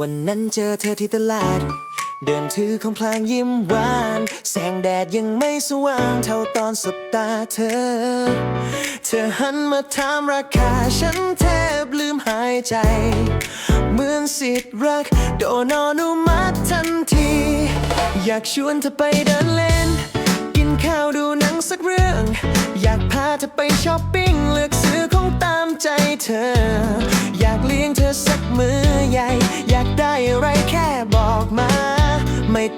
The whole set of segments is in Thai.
วันนั้นเจอเธอที่ตลาด เดินถือของพลางยิ้มหวาน แสงแดดยังไม่สว่างเท่าตอนสบตาเธอ เธอหันมาถามราคาฉันแทบลืมหายใจ เหมือนสิทธิ์รัก โดนอนุมัติทันที อยากชวนเธอไปเดินเล่น กินข้าวดูหนังสักเรื่อง อยากพาเธอไปช้อปปิ้งเลือกซื้อของตามใจเธอ อยากเลี้ยงเธอ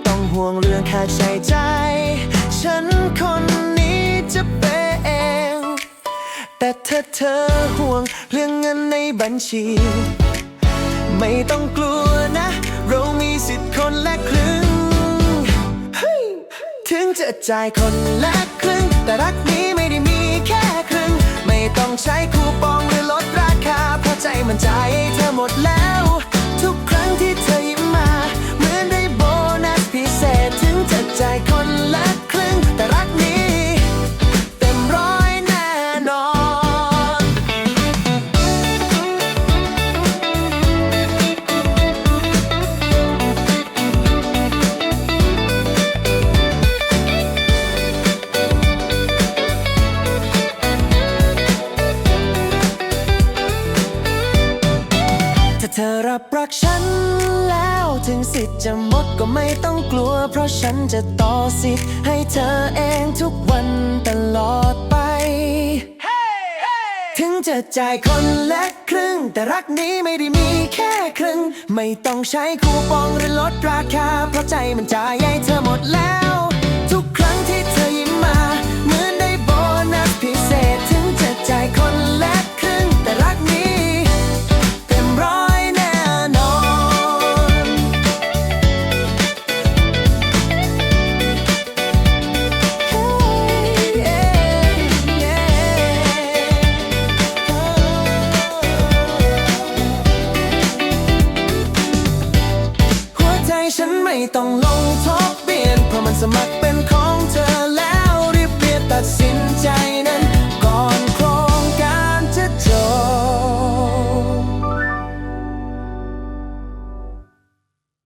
ต้องห่วงเรื่องค่าใช้จ่ายฉันคนนี้จะเปย์เอง แต่ถ้าเธอห่วงเรื่องเงินในบัญชี ไม่ต้องกลัวนะ เรามีสิทธิ์คนละครึ่ง ถึงจะจ่ายคนละครึ่ง แต่รักนี้ไม่ได้มีแค่ครึ่ง ไม่ต้องใช้คูปองหรือลดราคา เพราะใจมันจ่ายให้เธอหมดแล้ว รับรักฉันแล้วถึงสิทธิ์จะหมดก็ไม่ต้องกลัว เพราะฉันจะต่อสิทธิ์ให้เธอเองทุกวันตลอดไปถึงจะจ่ายคนละครึ่ง แต่รักนี้ไม่ได้มีแค่ครึ่ง ไม่ต้องใช้คูปองหรือลดราคา เพราะใจมันจ่ายให้เธอหมดแล้ว ไม่ต้องลงทบเปลี่ยนเพราะมันสมัครเป็นของเธอแล้ว